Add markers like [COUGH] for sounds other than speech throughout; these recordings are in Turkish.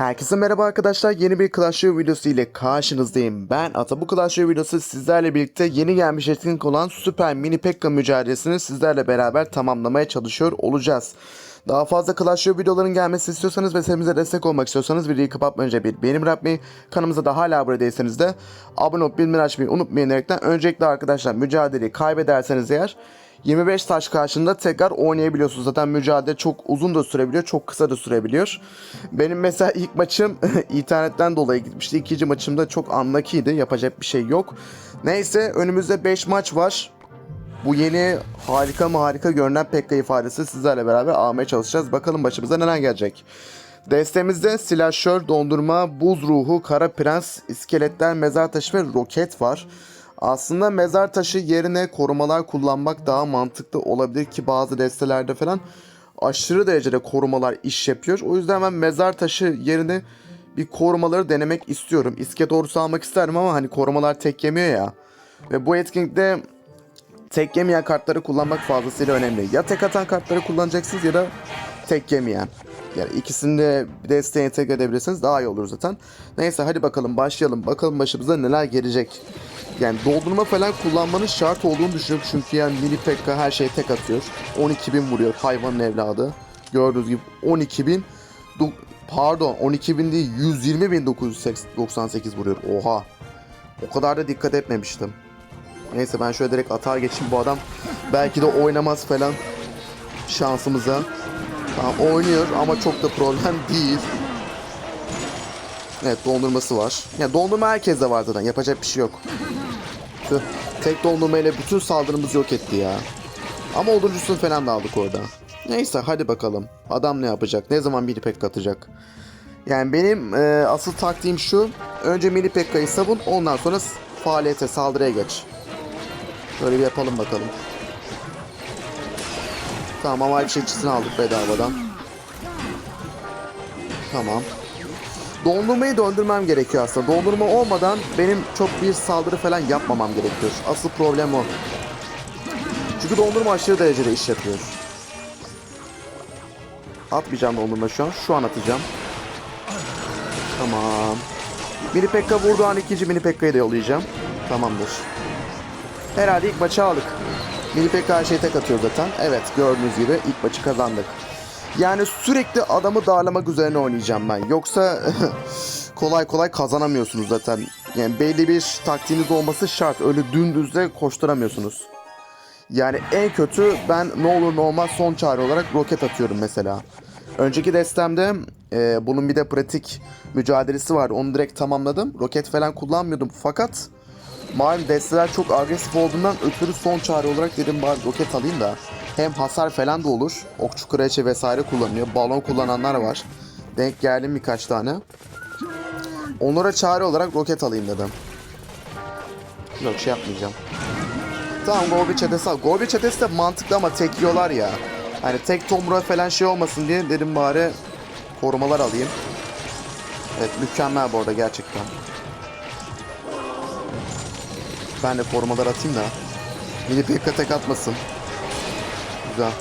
Herkese merhaba arkadaşlar. Yeni bir Clash Royale videosu ile karşınızdayım. Ben Ata. Bu Clash Royale videosu sizlerle birlikte yeni gelmiş etkinlik olan Süper Mini Pekka mücadelesini sizlerle beraber tamamlamaya çalışıyor olacağız. Daha fazla Clash Royale videoların gelmesi istiyorsanız ve serimize destek olmak istiyorsanız videoyu kapatmadan önce bir beğeni bırakmayı, kanalımıza da hala abone değilseniz de abone olup bildirim açmayı unutmayın öncelikle arkadaşlar mücadeleyi kaybederseniz eğer 25 taş karşında tekrar oynayabiliyorsunuz. Zaten mücadele çok uzun da sürebiliyor, çok kısa da sürebiliyor. Benim mesela ilk maçım [LAUGHS] internetten dolayı gitmişti. İkinci maçımda çok unlucky'ydi. Yapacak bir şey yok. Neyse önümüzde 5 maç var. Bu yeni harika mı harika görünen Pekka ifadesi sizlerle beraber almaya çalışacağız. Bakalım başımıza neler gelecek. Destemizde silahşör, dondurma, buz ruhu, kara prens, iskeletler, mezar taşı ve roket var. Aslında mezar taşı yerine korumalar kullanmak daha mantıklı olabilir ki bazı destelerde falan aşırı derecede korumalar iş yapıyor. O yüzden ben mezar taşı yerine bir korumaları denemek istiyorum. İskelet ordusu almak isterim ama hani korumalar tek yemiyor ya. Ve bu etkinlikte tek yemeyen kartları kullanmak fazlasıyla önemli. Ya tek atan kartları kullanacaksınız ya da tek yemeyen. Yani ikisini de desteğe entegre edebilirseniz daha iyi olur zaten. Neyse hadi bakalım başlayalım. Bakalım başımıza neler gelecek. Yani doldurma falan kullanmanın şart olduğunu düşünüyorum. Çünkü yani mini pekka her şeye tek atıyor. 12.000 vuruyor hayvanın evladı. Gördüğünüz gibi 12.000 do- pardon 12.000 değil 120.998 vuruyor. Oha. O kadar da dikkat etmemiştim. Neyse ben şöyle direkt atağa geçeyim bu adam. Belki de oynamaz falan şansımıza. Tamam oynuyor ama çok da problem [LAUGHS] değil. Evet dondurması var. Ya dondurma herkeste var zaten yapacak bir şey yok. Tüh, tek dondurma ile bütün saldırımızı yok etti ya. Ama oduncusunu falan da aldık orada. Neyse hadi bakalım. Adam ne yapacak? Ne zaman mini pekka atacak? Yani benim e, asıl taktiğim şu. Önce mini pekkayı savun ondan sonra faaliyete saldırıya geç. Böyle bir yapalım bakalım. Tamam ama çiçeğini aldık bedavadan. Tamam. Dondurmayı döndürmem gerekiyor aslında. Dondurma olmadan benim çok bir saldırı falan yapmamam gerekiyor. Asıl problem o. Çünkü dondurma aşırı derecede iş yapıyor. Atmayacağım dondurma şu an. Şu an atacağım. Tamam. Mini Pekka vurduğu an ikinci Mini Pekka'yı da yollayacağım. Tamamdır. Herhalde ilk maçı aldık. Mini Pekka her şeyi tek atıyor zaten. Evet gördüğünüz gibi ilk maçı kazandık. Yani sürekli adamı darlamak üzerine oynayacağım ben. Yoksa [LAUGHS] kolay kolay kazanamıyorsunuz zaten. Yani belli bir taktiğiniz olması şart. Öyle dümdüzde koşturamıyorsunuz. Yani en kötü ben ne olur ne olmaz son çare olarak roket atıyorum mesela. Önceki destemde e, bunun bir de pratik mücadelesi vardı. Onu direkt tamamladım. Roket falan kullanmıyordum fakat malum desteler çok agresif olduğundan ötürü son çare olarak dedim bari roket alayım da hem hasar falan da olur. Okçu kraliçe vesaire kullanıyor. Balon kullananlar var. Denk geldim birkaç tane. Onlara çare olarak roket alayım dedim. Yok şey yapmayacağım. Tamam Gorbi çetesi al. Gorbi çetesi de mantıklı ama tek yiyorlar ya. Hani tek tomura falan şey olmasın diye dedim bari korumalar alayım. Evet mükemmel bu arada gerçekten. Ben de korumalar atayım da. Mini Pekka tek atmasın. Güzel.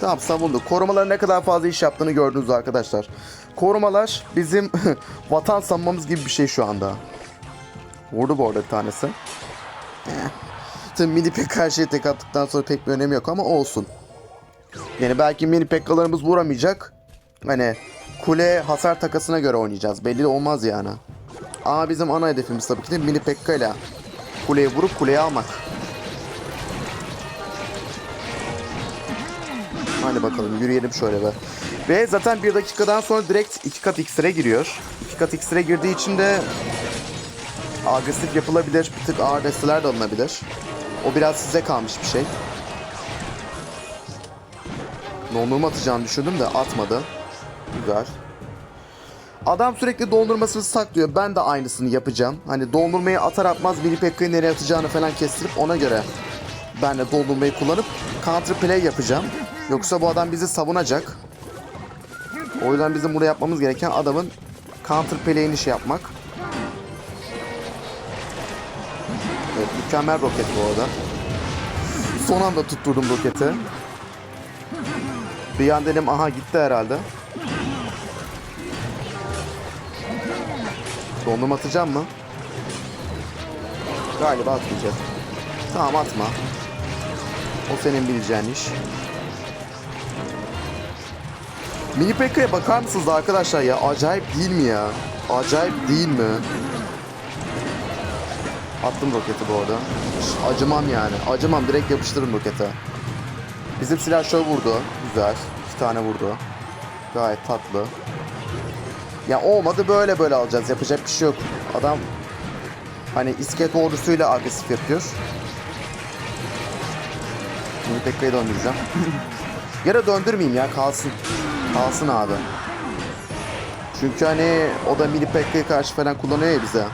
Tamam savunduk. Korumaların ne kadar fazla iş yaptığını gördünüz arkadaşlar. Korumalar bizim [LAUGHS] vatan sanmamız gibi bir şey şu anda. Vurdu bu arada bir tanesi. Eh. Tabii mini pek şeyi tek attıktan sonra pek bir önemi yok ama olsun. Yani belki mini pekkalarımız vuramayacak. Hani kule hasar takasına göre oynayacağız. Belli de olmaz yani. Ama bizim ana hedefimiz tabii ki de mini pekka ile kuleyi vurup kuleyi almak. Hadi bakalım yürüyelim şöyle be. Ve zaten bir dakikadan sonra direkt iki kat iksire giriyor. İki kat iksire girdiği için de agresif yapılabilir. Bir tık ağır desteler de alınabilir. O biraz size kalmış bir şey. Dondurma atacağını düşündüm de atmadı. Güzel. Adam sürekli dondurmasını saklıyor. Ben de aynısını yapacağım. Hani dondurmayı atar atmaz mini Pekka'yı nereye atacağını falan kestirip ona göre ben de dondurmayı kullanıp counter play yapacağım. Yoksa bu adam bizi savunacak. O yüzden bizim burada yapmamız gereken adamın counter play'ini şey yapmak. Evet, mükemmel roket bu arada. Son anda tutturdum roketi. Bir an dedim aha gitti herhalde. Dondurma atacağım mı? Galiba atmayacak. Tamam atma. O senin bileceğin iş. Mini Pekka'ya bakar mısınız arkadaşlar ya? Acayip değil mi ya? Acayip değil mi? Attım roketi bu arada. Acımam yani. Acımam direkt yapıştırırım rokete. Bizim silah şöyle vurdu. Güzel. İki tane vurdu. Gayet tatlı. Ya olmadı böyle böyle alacağız. Yapacak bir şey yok. Adam hani iskelet ordusuyla agresif yapıyor. Bunu Pekka'yı döndüreceğim. [LAUGHS] da döndürmeyeyim ya kalsın. Kalsın abi. Çünkü hani o da mini Pekka'ya karşı falan kullanıyor ya bize.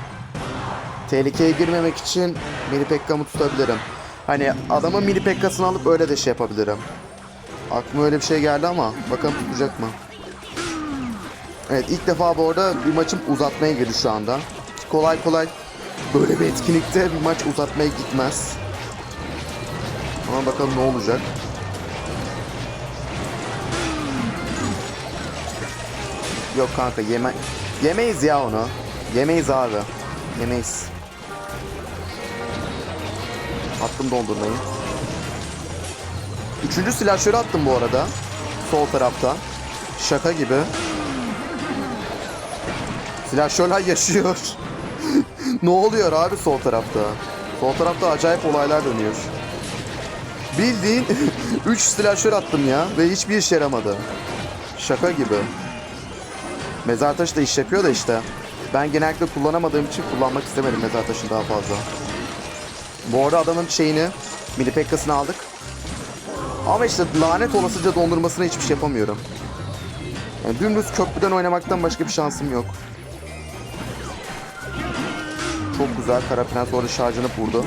Tehlikeye girmemek için mini Pekka'mı tutabilirim. Hani adamın mini Pekka'sını alıp öyle de şey yapabilirim. Aklıma öyle bir şey geldi ama bakalım tutacak mı? Evet ilk defa bu arada bir maçım uzatmaya girdi şu anda. Kolay kolay böyle bir etkinlikte bir maç uzatmaya gitmez. Ama bakalım ne olacak. Yok kanka yeme yemeyiz ya onu. Yemeyiz abi. Yemeyiz. Attım dondurmayı. Üçüncü silahşörü attım bu arada. Sol tarafta. Şaka gibi. Silahşörler yaşıyor. [LAUGHS] ne oluyor abi sol tarafta? Sol tarafta acayip olaylar dönüyor. Bildiğin [LAUGHS] 3 silahşör attım ya ve hiçbir işe yaramadı. Şaka gibi. Mezar taşı da iş yapıyor da işte. Ben genellikle kullanamadığım için kullanmak istemedim mezar taşını daha fazla. Bu arada adamın şeyini, mini pekkasını aldık. Ama işte lanet olasıca dondurmasına hiçbir şey yapamıyorum. Yani dümdüz köprüden oynamaktan başka bir şansım yok. Çok güzel. Kara Prens orada şarjını vurdu.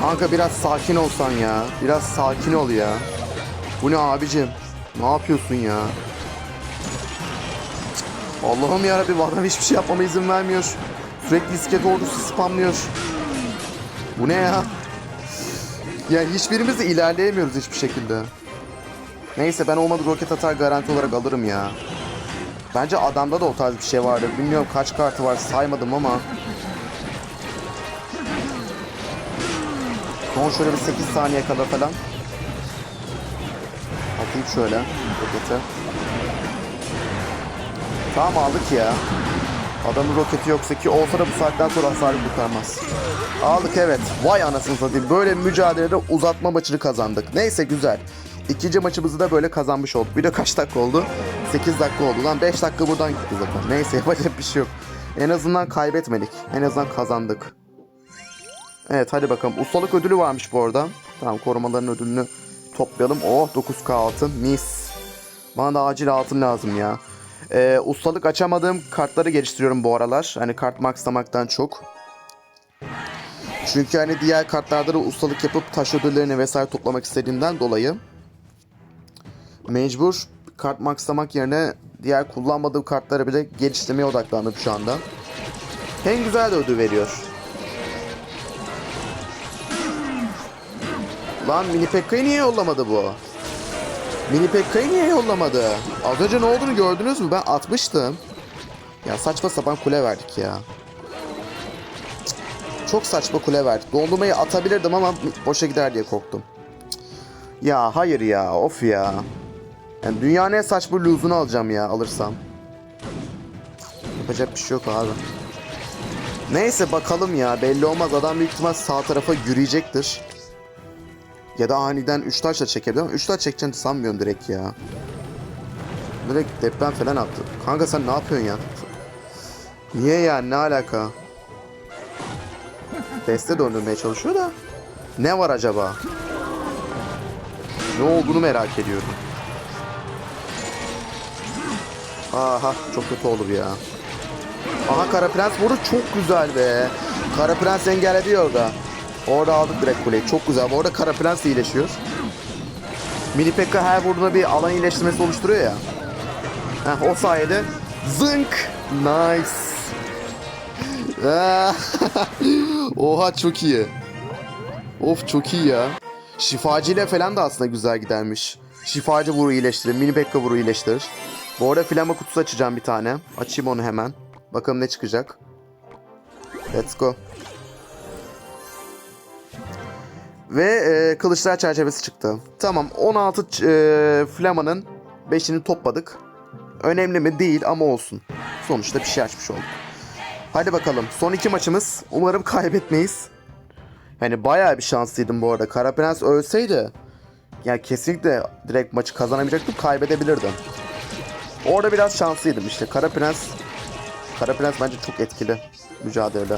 Kanka biraz sakin olsan ya. Biraz sakin ol ya. Bu ne abicim? Ne yapıyorsun ya? Allah'ım yarabbim adam hiçbir şey yapmama izin vermiyor. Sürekli iskelet ordusu spamlıyor. Bu ne ya? Yani hiçbirimiz de ilerleyemiyoruz hiçbir şekilde. Neyse ben olmadı roket atar garanti olarak alırım ya. Bence adamda da o tarz bir şey vardı. Bilmiyorum kaç kartı var saymadım ama. Son şöyle bir 8 saniye kadar falan. Atayım şöyle roketi. Tamam aldık ya. Adamın roketi yoksa ki olsa da bu saatten sonra hasarı kurtarmaz. Aldık evet. Vay anasını satayım. Böyle mücadelede uzatma maçını kazandık. Neyse güzel. İkinci maçımızı da böyle kazanmış olduk. Bir de kaç dakika oldu? 8 dakika oldu. Lan 5 dakika buradan gitti zaten. Neyse [LAUGHS] yapacak bir şey yok. En azından kaybetmedik. En azından kazandık. Evet hadi bakalım. Ustalık ödülü varmış bu arada. Tamam korumaların ödülünü toplayalım. Oh 9k altın. Mis. Bana da acil altın lazım ya. Ee, ustalık açamadığım kartları geliştiriyorum bu aralar. Hani kart maxlamaktan çok. Çünkü hani diğer kartlarda da ustalık yapıp taş ödüllerini vesaire toplamak istediğimden dolayı mecbur kart maxlamak yerine diğer kullanmadığım kartları bile geliştirmeye odaklandım şu anda. Hem güzel de ödül veriyor. Lan mini Pekka'yı niye yollamadı bu? Mini Pekka'yı niye yollamadı? Az önce ne olduğunu gördünüz mü? Ben atmıştım. Ya saçma sapan kule verdik ya. Çok saçma kule verdik. Dondurmayı atabilirdim ama boşa gider diye korktum. Ya hayır ya of ya. Yani dünyanın en saçma lose'unu alacağım ya alırsam. Yapacak bir şey yok abi. Neyse bakalım ya belli olmaz adam büyük ihtimal sağ tarafa yürüyecektir. Ya da aniden 3 taşla çekebilir ama 3 taş çekeceğini sanmıyorum direkt ya. Direkt deprem falan attı. Kanka sen ne yapıyorsun ya? Niye ya ne alaka? Deste döndürmeye çalışıyor da. Ne var acaba? Ne olduğunu merak ediyorum. Aha çok kötü olur ya. Aha Kara Prens vurdu çok güzel be. Kara Prens engelledi orada. Orada aldık direkt kuleyi. Çok güzel. Bu arada Kara Prens iyileşiyor. Mini Pekka her vurduğunda bir alan iyileştirmesi oluşturuyor ya. Heh, o sayede zınk. Nice. [LAUGHS] Oha çok iyi. Of çok iyi ya. Şifacıyla falan da aslında güzel gidermiş. Şifacı vuru iyileştirir. Mini Pekka vuru iyileştirir. Bu arada flama kutusu açacağım bir tane. Açayım onu hemen. Bakalım ne çıkacak. Let's go. Ve e, kılıçlar çerçevesi çıktı. Tamam 16 ç- e, flamanın 5'ini topladık. Önemli mi? Değil ama olsun. Sonuçta bir şey açmış olduk. Hadi bakalım. Son iki maçımız. Umarım kaybetmeyiz. Yani bayağı bir şanslıydım bu arada. Kara Prens ölseydi ya kesinlikle direkt maçı kazanamayacaktım. Kaybedebilirdim. Orada biraz şanslıydım işte. Kara Prens Kara Prens bence çok etkili mücadelede.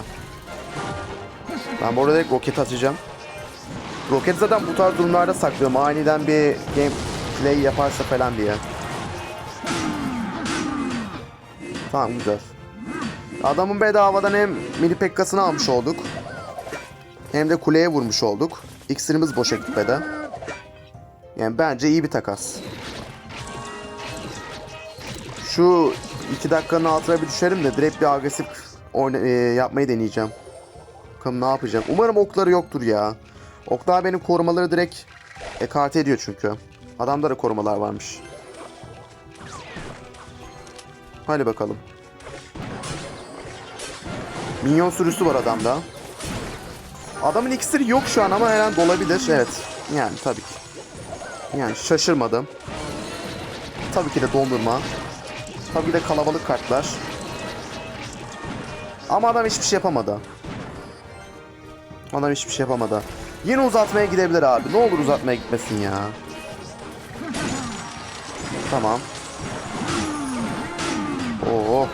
Ben bu arada direkt roket atacağım. Roket zaten bu tarz durumlarda saklıyorum. Aniden bir gameplay yaparsa falan diye. Tamam güzel. Adamın bedavadan hem mini pekkasını almış olduk. Hem de kuleye vurmuş olduk. İksirimiz boşa gitmedi. Yani bence iyi bir takas. Şu iki dakikanın altına bir düşerim de direkt bir agresif oyna- e, yapmayı deneyeceğim. Bakalım ne yapacağım. Umarım okları yoktur ya. Oklar benim korumaları direkt ekarte ediyor çünkü. Adamda da korumalar varmış. Hadi bakalım. Minyon sürüsü var adamda. Adamın iksiri yok şu an ama her an dolabilir. Evet. Yani tabii ki. Yani şaşırmadım. Tabii ki de dondurma. Tabii ki de kalabalık kartlar. Ama adam hiçbir şey yapamadı. Adam hiçbir şey yapamadı. Yine uzatmaya gidebilir abi. Ne olur uzatmaya gitmesin ya. Tamam. Oo.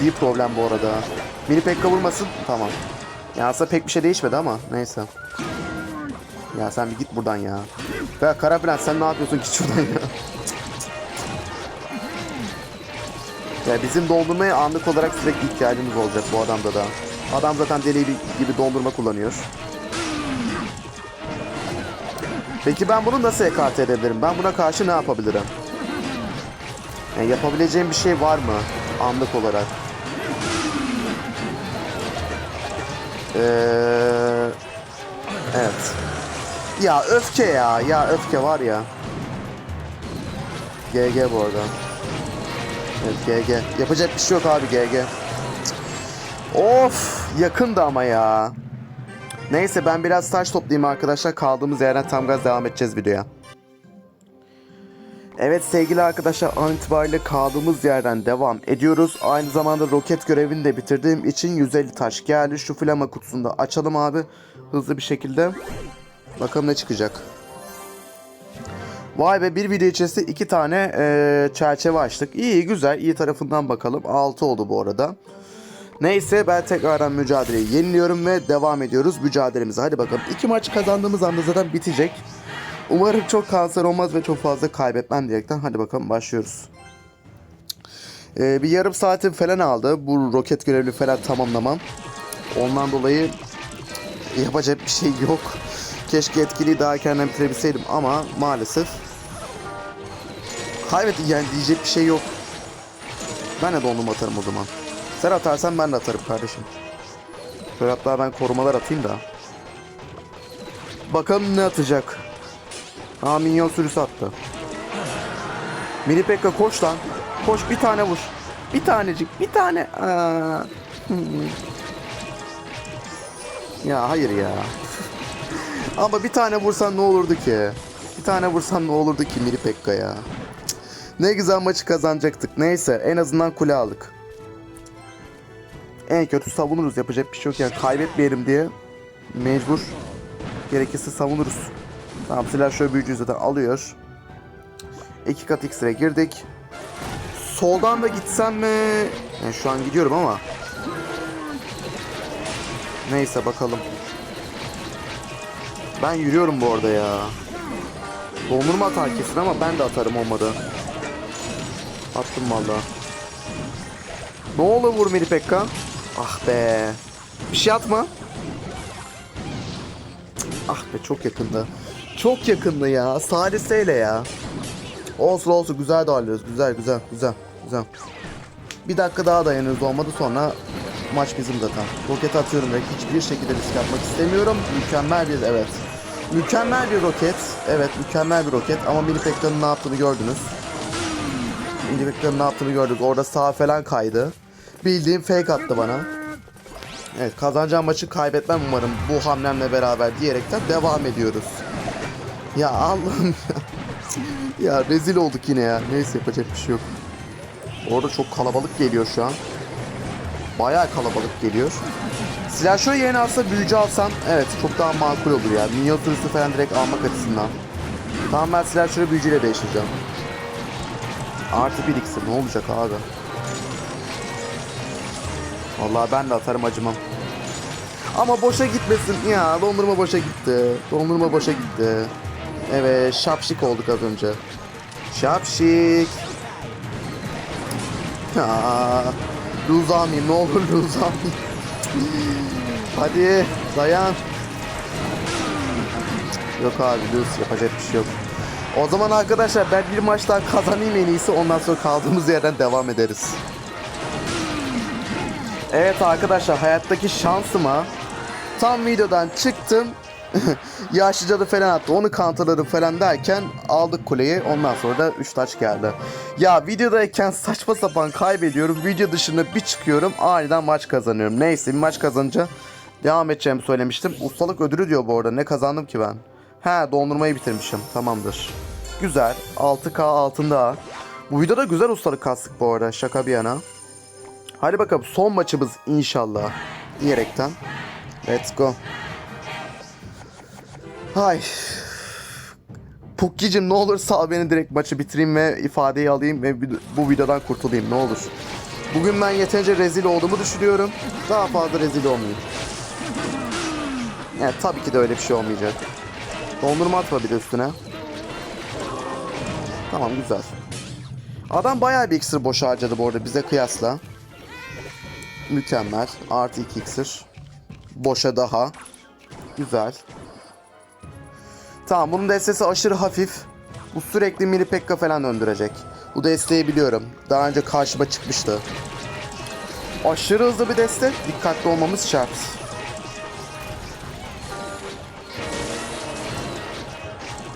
Ciddi problem bu arada. Mini Pekka vurmasın. Tamam. Ya aslında pek bir şey değişmedi ama neyse. Ya sen bir git buradan ya. Ya Kara Prens sen ne yapıyorsun git şuradan ya. Ya bizim dondurmaya anlık olarak sürekli ihtiyacımız olacak bu adamda da. Adam zaten deli gibi dondurma kullanıyor. Peki ben bunu nasıl ekarte edebilirim? Ben buna karşı ne yapabilirim? Yani yapabileceğim bir şey var mı? Anlık olarak. Ee, evet. Ya öfke ya. Ya öfke var ya. GG bu arada. Evet GG. Yapacak bir şey yok abi GG. Of yakındı ama ya. Neyse ben biraz taş toplayayım arkadaşlar. Kaldığımız yerden tam gaz devam edeceğiz videoya. Evet sevgili arkadaşlar an itibariyle kaldığımız yerden devam ediyoruz. Aynı zamanda roket görevini de bitirdiğim için 150 taş geldi. Şu flama kutusunu da açalım abi. Hızlı bir şekilde. Bakalım ne çıkacak. Vay be bir video içerisinde iki tane eee, çerçeve açtık. İyi güzel iyi tarafından bakalım. 6 oldu bu arada. Neyse ben tekrardan mücadeleyi yeniliyorum ve devam ediyoruz mücadelemize. Hadi bakalım. iki maç kazandığımız anda zaten bitecek. Umarım çok kanser olmaz ve çok fazla kaybetmem diyerekten. Hadi bakalım başlıyoruz. Ee, bir yarım saatim falan aldı. Bu roket görevli falan tamamlamam. Ondan dolayı yapacak bir şey yok. Keşke etkiliyi daha erkenden bitirebilseydim ama maalesef kaybettim yani diyecek bir şey yok. Ben de dondum atarım o zaman. Sen atarsan ben de atarım kardeşim. Şöyle hatta ben korumalar atayım da. Bakalım ne atacak. Aa minyon sürüsü attı. Mini Pekka koş lan. Koş bir tane vur. Bir tanecik bir tane. [LAUGHS] Ya hayır ya. [LAUGHS] Ama bir tane vursan ne olurdu ki? Bir tane vursan ne olurdu ki Mini Pekka ya? Ne güzel maçı kazanacaktık. Neyse en azından kule aldık. En kötü savunuruz yapacak bir şey yok yani kaybetmeyelim diye mecbur gerekirse savunuruz. Tamam silah şöyle büyücüyü zaten alıyor. İki kat X'e girdik. Soldan da gitsem mi? Yani şu an gidiyorum ama. Neyse bakalım. Ben yürüyorum bu arada ya. Dondurma atar kesin ama ben de atarım olmadı. Attım valla. Ne olur vur Pekka. Ah be. Bir şey atma. Ah be çok yakında. Çok yakında ya. Saliseyle ya. Olsun olsun güzel darlıyoruz. Güzel güzel güzel güzel. Bir dakika daha dayanıyoruz olmadı sonra maç bizim zaten. Roket atıyorum ve hiçbir şekilde risk atmak istemiyorum. Mükemmel bir evet. Mükemmel bir roket. Evet mükemmel bir roket ama Mini Pekka'nın ne yaptığını gördünüz. Mini Pekka'nın ne yaptığını gördük. Orada sağa falan kaydı. Bildiğim fake attı bana. Evet kazanacağım maçı kaybetmem umarım bu hamlemle beraber diyerekten devam ediyoruz. Ya Allah'ım ya. ya rezil olduk yine ya. Neyse yapacak bir şey yok. Orada çok kalabalık geliyor şu an. Bayağı kalabalık geliyor. Silahşör yerine alsa büyücü alsam evet çok daha makul olur ya. Minyon falan direkt almak açısından. Tamam ben silahşörü büyücüyle değiştireceğim. Artı bir iksir ne olacak abi? Vallahi ben de atarım acımam. Ama boşa gitmesin. Ya dondurma boşa gitti. Dondurma boşa gitti. Evet şapşik olduk az önce. Şapşik. Lose almayayım ne olur almayayım. Hadi dayan. Yok abi lose yapacak bir şey yok. O zaman arkadaşlar ben bir maç daha kazanayım en iyisi ondan sonra kaldığımız yerden devam ederiz. Evet arkadaşlar hayattaki şansıma tam videodan çıktım. [LAUGHS] Yaşlı cadı falan attı. Onu counterladım falan derken aldık kuleyi. Ondan sonra da 3 taç geldi. Ya videodayken saçma sapan kaybediyorum. Video dışında bir çıkıyorum. Aniden maç kazanıyorum. Neyse bir maç kazanınca devam edeceğimi söylemiştim. Ustalık ödülü diyor bu arada. Ne kazandım ki ben? He dondurmayı bitirmişim. Tamamdır. Güzel. 6K altında. Bu videoda güzel ustalık kastık bu arada. Şaka bir yana. Hadi bakalım son maçımız inşallah diyerekten. Let's go. Hay. Pukkicim ne olur sal beni direkt maçı bitireyim ve ifadeyi alayım ve bu videodan kurtulayım ne olur. Bugün ben yeterince rezil olduğumu düşünüyorum. Daha fazla rezil olmayayım. Yani tabii ki de öyle bir şey olmayacak. Dondurma atma bir de üstüne. Tamam güzel. Adam bayağı bir iksir boş harcadı bu arada bize kıyasla. Mükemmel. Artı 2 iksir. Boşa daha. Güzel. Tamam bunun destesi aşırı hafif. Bu sürekli mini pekka falan döndürecek. Bu desteği biliyorum. Daha önce karşıma çıkmıştı. Aşırı hızlı bir deste. Dikkatli olmamız şart.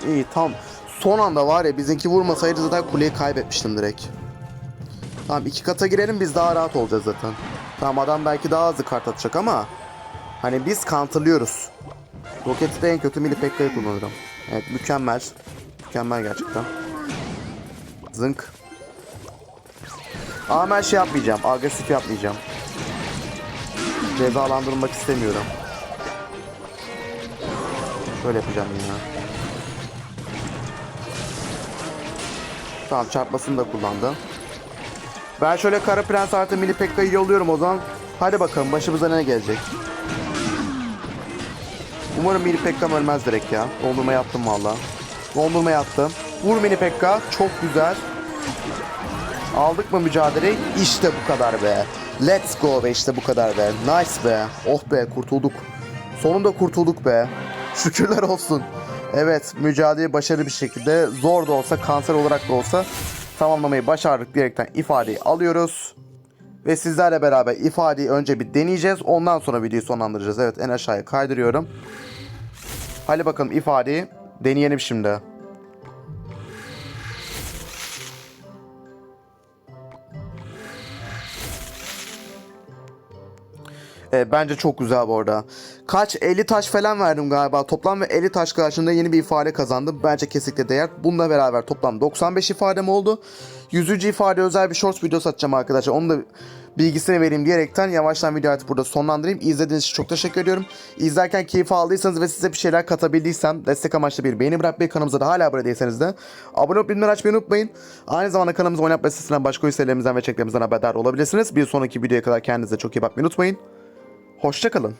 İyi tam. Son anda var ya bizimki vurmasaydı zaten kuleyi kaybetmiştim direkt. Tamam iki kata girelim biz daha rahat olacağız zaten. Tamam adam belki daha hızlı kart atacak ama hani biz counterlıyoruz. Roketi de en kötü Mili Pekka'yı kullanırım. Evet mükemmel. Mükemmel gerçekten. Zınk. Ama ben şey yapmayacağım. Agresif yapmayacağım. Cezalandırmak istemiyorum. Şöyle yapacağım ya. Tamam çarpmasını da kullandı. Ben şöyle Kara Prens artı Mini Pekka'yı yolluyorum o zaman. Hadi bakalım başımıza ne gelecek. Umarım Mini Pekka'm ölmez direkt ya. Dondurma yaptım valla. Dondurma yaptım. Vur Mini Pekka. Çok güzel. Aldık mı mücadeleyi? İşte bu kadar be. Let's go be işte bu kadar be. Nice be. Oh be kurtulduk. Sonunda kurtulduk be. [LAUGHS] Şükürler olsun. Evet mücadeleyi başarılı bir şekilde zor da olsa kanser olarak da olsa tamamlamayı başardık diyerekten ifadeyi alıyoruz. Ve sizlerle beraber ifadeyi önce bir deneyeceğiz. Ondan sonra videoyu sonlandıracağız. Evet en aşağıya kaydırıyorum. Hadi bakalım ifadeyi deneyelim şimdi. E, bence çok güzel bu arada. Kaç 50 taş falan verdim galiba toplam ve 50 taş karşılığında yeni bir ifade kazandım. Bence kesinlikle değer. Bununla beraber toplam 95 ifadem oldu. 100. ifade özel bir shorts videosu atacağım arkadaşlar. Onu da bilgisini vereyim diyerekten yavaştan videoyu artık burada sonlandırayım. İzlediğiniz için çok teşekkür ediyorum. İzlerken keyif aldıysanız ve size bir şeyler katabildiysem destek amaçlı bir beğeni bırakmayı kanalımıza da hala abone değilseniz de abone olup bildirimleri açmayı unutmayın. Aynı zamanda kanalımıza oynatma listesinden başka oyun serilerimizden ve çeklerimizden haberdar olabilirsiniz. Bir sonraki videoya kadar kendinize çok iyi bakmayı unutmayın. Hoşçakalın.